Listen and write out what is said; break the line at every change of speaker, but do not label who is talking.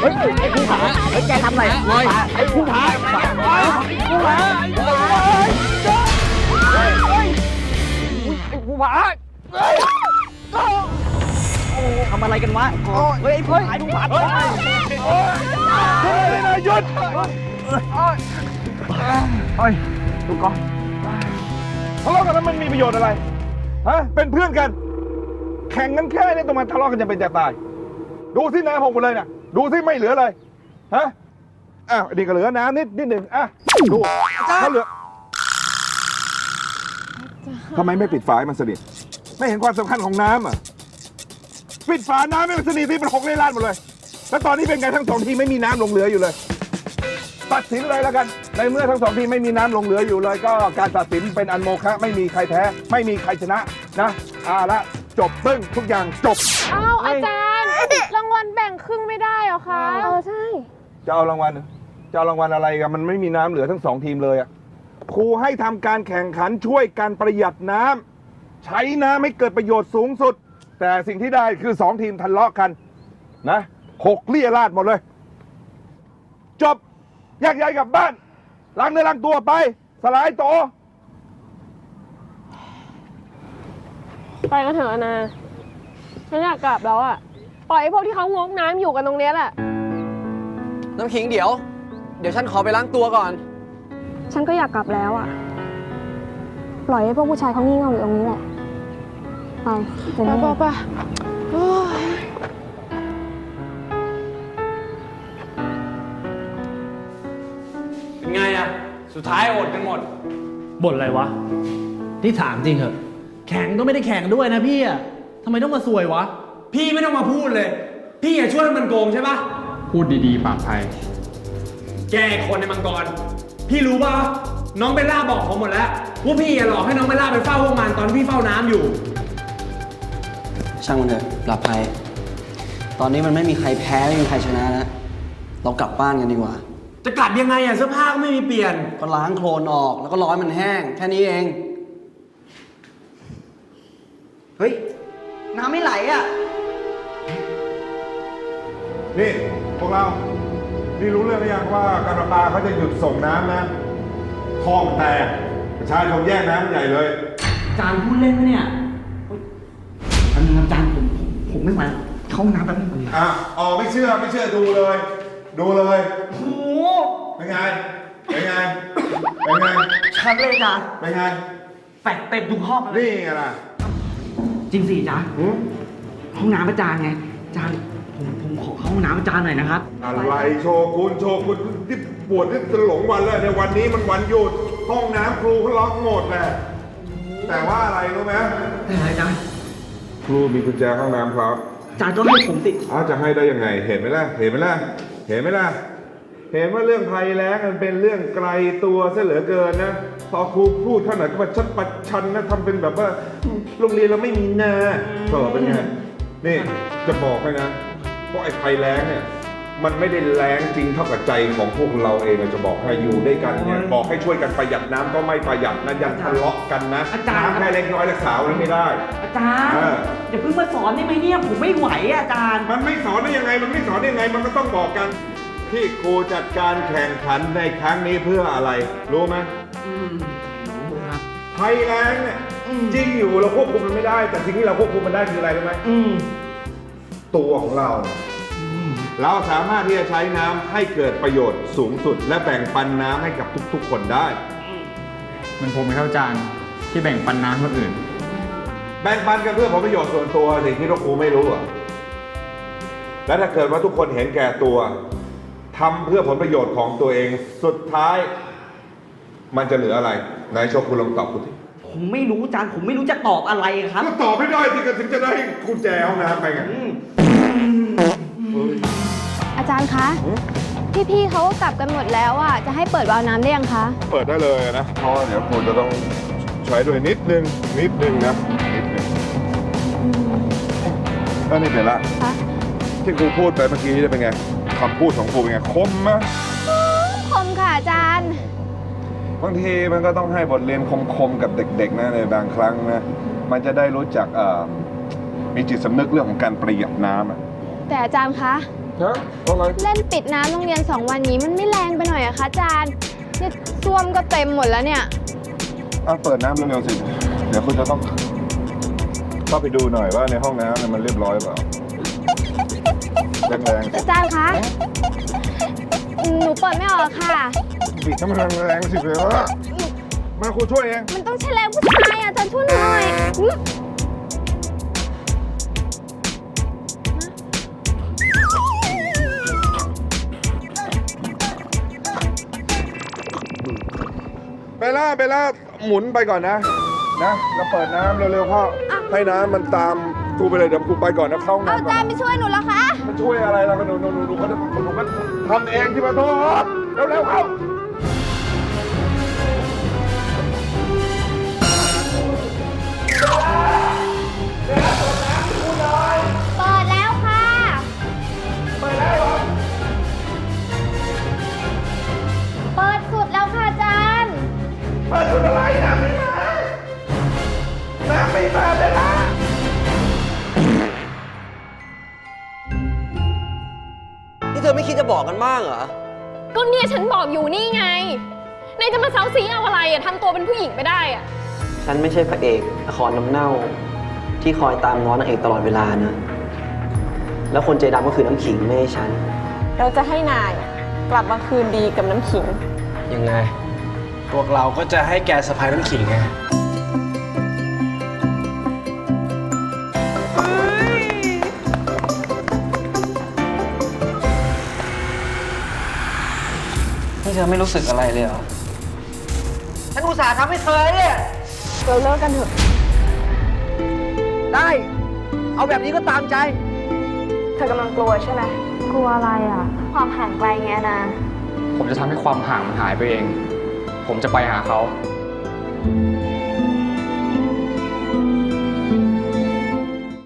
เฮ้ยไอ้ภูผาเฮ้ยแกทำอะไรไอ้ภูผาไอ้ภูผาไอ้ภูผาไอ้ภูผาทำอะไรกันวะเฮ้ยไอ้ภูผาไอ้ภูผาเฮ้ยนายหยุดเฮ้ยดูก่อน
ทะเลาะกันแล้วมันมีประโยชน์อะไรฮะเป็นเพื่อนกัน แข่งกันแค่นี้ต้องมาทะเลาะกันจะเป็นจะตาย ดูสิน้ำหกหมเลยนะ ดูสิไม่เหลือเลยฮะอ้าวนี่ก็เหลือน้ำนิดนิดหนึ่งอะดูถ้าเหลือทำไมไม่ปิดฝาให้มันสนิทไม่เห็นความสำคัญของน้ำอะปิดฝาน้ำให้มันสนิทที่มันหกเล่ลาดหมดเลย แล้วตอนนี้เป็นไงทั้งสองทีมไม่มีน้ำหลงเหลืออยู่เลย ตัดสินเลยแล้วกัน ในเมื่อทั้งสองทีมไม่มีน้ำหลงเหลืออยู่เลย ก็การตัดสินเป็นอันโมฆะไม่มีใครแพ้ ไม่มีใครชนะนะเอาละจบซึ่งทุกอย่างจบ
อ้าวอาจารย์ รางวัลแบ่งครึ่งไม่ได้เหรอคะ เออใช่
จะเอารางวัลจะเอารางวัลอะไรกันมันไม่มีน้ำเหลือทั้งสองทีมเลยอะครูให้ทำการแข่งขันช่วยการประหยัดน้ำใช้น้ำให้เกิดประโยชน์สูงสุด แต่สิ่งที่ได้คือสองทีมทะเลาะกัน นะหกเลี่ยราดหมดเลย จบแยกย้ายกลับบ้านล้างเนื้อล้างตัวไป สลายโตว
ไปกันเถอะอานา ฉันอยากกลับแล้วอะ ปล่อยให้พวกที่เขางกน้ำอยู่กันตรงเนี้ยแหละ
น้ำขิงเดี๋ยว เดี๋ยวฉันขอไปล้างตัวก่อน
ฉันก็อยากกลับแล้วอะปล่อยให้พวกผู้ชายเขางี่เง่าอยู่ตรงนี้แหละ ไปเดี๋ยว
ไป
นี้
ไปไปโอ้ย
เป็นไงอะสุดท้ายอดกันหมด
บ่นอะไรวะ ที่ถามจริงเหอะ แข่งก็ไม่ได้แข่งด้วยนะพี่อะทำไมต้องมาซวยวะ
พี่ไม่ต้องมาพูดเลย พี่อย่าช่วยมันโกงใช่ปะ
พูดดีๆ ปากภัย
แกอีกคนในมังกร พี่รู้ป่ะน้องเบลล่าบอกผมหมดแล้วว่าพี่อย่าหลอกให้น้องเบลล่าไปเฝ้าพวกมันตอนพี่เฝ้าน้ำอยู่
ช่างมันเถอะปลอดภัย ตอนนี้มันไม่มีใครแพ้ไม่มีใครชนะแล้วเรากลับบ้านกันดีกว่า
จะกลับยังไงอะเสื้อผ้าก็ไม่มีเปลี่ยน
ก็ล้างโคลนออกแล้วก็ร้อยมันแห้ง แค่นี้เอง เฮ้ย น้ำไม่ไหลอะ
นี่พวกเรา นี่รู้เรื่องหรือยังว่าการประปาเขาจะหยุดส่งน้ำนะคลองแตกประชาชนแย่งน้ำใหญ่เลย
จานพูดเล่นไหมเนี่ยอันนึงจานผมผมผมไม่ไหวเข้าห้องน้ำแป๊บนึง
อะอ๋อไม่เชื่อไม่เชื่อดูเลย ดูเลย
โอ้โห
เป็นไง เป็นไง เป็นไง
ชัดเลยจาน
เป็นไง
แฟดเต็มทุกห้องเลย
นี่ไงล่ะ
จริงสิจาน
หืม
ห้องน้ำอาจารย์ไงจาน ผมผมขอเข้าห้องน้ำอาจารย์หน่อยนะครับ
อะไรโชกุนโชกุนที่ปวดที่จะหลงวันแล้วในวันนี้มันวันหยุดห้องน้ำครูเขาล็อกหมดแหละแต่ว่าอะไรรู้ไหม
ได้ไหมอาจารย์
ครูมีกุญแจห้องน้ำครับ
อาจารย์ก็ให้ผมติด
อ้าวจะให้ได้ยังไง เห็นไหมล่ะเห็นไหมล่ะเห็นไหมล่ะเห็นว่าเรื่องภัยแล้งมันเป็นเรื่องไกลตัวซะเหลือเกินนะพอครูพูดเท่าไหร่ก็ประชัดประชันนะทำเป็นแบบว่าโรงเรียนเราไม่มีนาก็เป็นไงนี่จะบอกให้นะ เพราะไอ้ภัยแล้งเนี่ยมันไม่ได้แรงจริงเท่ากับใจของพวกเราเองอะจะบอกให้อยู่ด้วยกันเนี่ยบอกให้ช่วยกันประหยัดน้ำก็ไม่ประหยัดนะยันทะเลาะกันนะ
อาจารย์
น้ำแค่เล็กน้อยรักษาไว้ไม่ได้
อาจารย์
เออ
อย่าเพิ่งมาสอนได้ไหมเนี่ยผมไม่ไหวอะอาจารย์
มันไม่สอนได้ยังไง มันไม่สอนได้ยังไง มันก็ต้องบอกกัน ที่ครูจัดการแข่งขันในครั้งนี้เพื่ออะไร รู้ไหม
อืมรู้ครับ
ภัยแล้งเนี่ย
อืม
จริงอยู่เราควบคุมมันไม่ได้ แต่สิ่งที่เราควบคุมมันได้คืออะไรรู้ไหม
อืม
ตัวของเรา เราสามารถที่จะใช้น้ำให้เกิดประโยชน์สูงสุด และแบ่งปันน้ำให้กับทุกๆ คนได้
มันผมไม่เข้าจานที่แบ่งปันน้ำคนอื่น
แบ่งปันกันเพื่อผลประโยชน์ส่วนตัวสิ่งที่เราครูไม่รู้อะแล้วถ้าเกิดว่าทุกคนเห็นแก่ตัวทำเพื่อผลประโยชน์ของตัวเองสุดท้าย มันจะเหลืออะไรนายโชคุณลองตอบกูที
ผมไม่รู้อาจารย์ผมไม่รู้จะตอบอะไรอะครับ
ก็ตอบไม่ได้ที่ก็ถึงจะได้กุญแจห้องน้ำไปไง
อาจารย์คะ พี่ๆเขาก็กลับกันหมดแล้วอะ จะให้เปิดวาล์วน้ำได้ยังคะ
เปิดได้เลยนะ เพราะว่าเดี๋ยวครูจะต้องใช้ด้วยนิดนึง นิดนึงนะ นิดนึงแล้วนี่เป็นละ
คะ
ที่ครูพูดไปเมื่อกี้จะเป็นไงคำพูดของครูเป็นไงคมไหม
คมค่ะอาจารย์
บางทีมันก็ต้องให้บทเรียนคมๆกับเด็ก ๆ นะในบางครั้งนะ มันจะได้รู้จักเอ่อมีจิตสำนึกเรื่องของการประหยัดน้ำอะ
แต่อาจารย์คะ
ฮะอะไร
เล่นปิดน้ำโรงเรียนสองวันนี้มันไม่แรงไปหน่อยอะคะอาจารย์เนี่ยซ่วมก็เต็มหมดแล้วเนี่ย
อะเปิดน้ำเร็วๆสิ เดี๋ยวคุณจะต้องเข้าไปดูหน่อยว่าในห้องน้ำเนี่ยมันเรียบร้อยหรือเปล่าแรงๆสิ
อาจารย์คะหนูเปิดไม่ออกค่ะ
ปิดให้มันแรงๆสิเพื่อมาครูช่วยเอง
มันต้องใช้แรงผู้ชายอะอาจารย์ช่วยหนูหน่อย
เบลล่าเบลล่าหมุนไปก่อนนะนะแล้วเปิดน้ำเร็วๆเข้าให้น้ำมันตามครูไปเลยเดี๋ยวครูไปก่อนนะเข้าห้อง
เอา
น้ำ
อา
ก่
จา
อ
ร
น
ย์ไม่ช่วยหนูแล้วคะ
มันช่วยอะไรล่ะหนูหนูหนูหนูก็หนูก็ทำเองที่มาโทษเร็วๆเข้า
เปิดสุดอะ
ไรน้ำไม่มาน้ำไม่มาเบลล่า
นี่เธอไม่คิดจะบอกกันบ้างเหรอ
ก็เนี่ยฉันบอกอยู่นี่ไงนายจะมาเซาซีเอาอะไรอะทำตัวเป็นผู้หญิงไม่ได้อะ
ฉันไม่ใช่พระเอกละครน้ำเน่า ที่คอยตามง้อนางเอกตลอดเวลานะ แล้วคนใจดำก็คือน้ำขิงไม่ใช่ฉัน
เราจะให้นายกลับมาคืนดีกับน้ำขิง
ยังไง พวกเราก็จะให้แกสะพายน้ำขิงไง
นี่เธอไม่รู้สึกอะไรเลยเหรอ ฉันอุตส่าห์ทำให้เธอเนี่ย
เราเลิกกันเถอะ
ได้ เอาแบบนี้ก็ตามใจ
เธอกำลังกลัวใช่ไหม กลัวอะไรอะ
ความห่างไกลไงนะ
ผมจะทำให้ความห่างมันหายไปเอง ผมจะไปหาเขา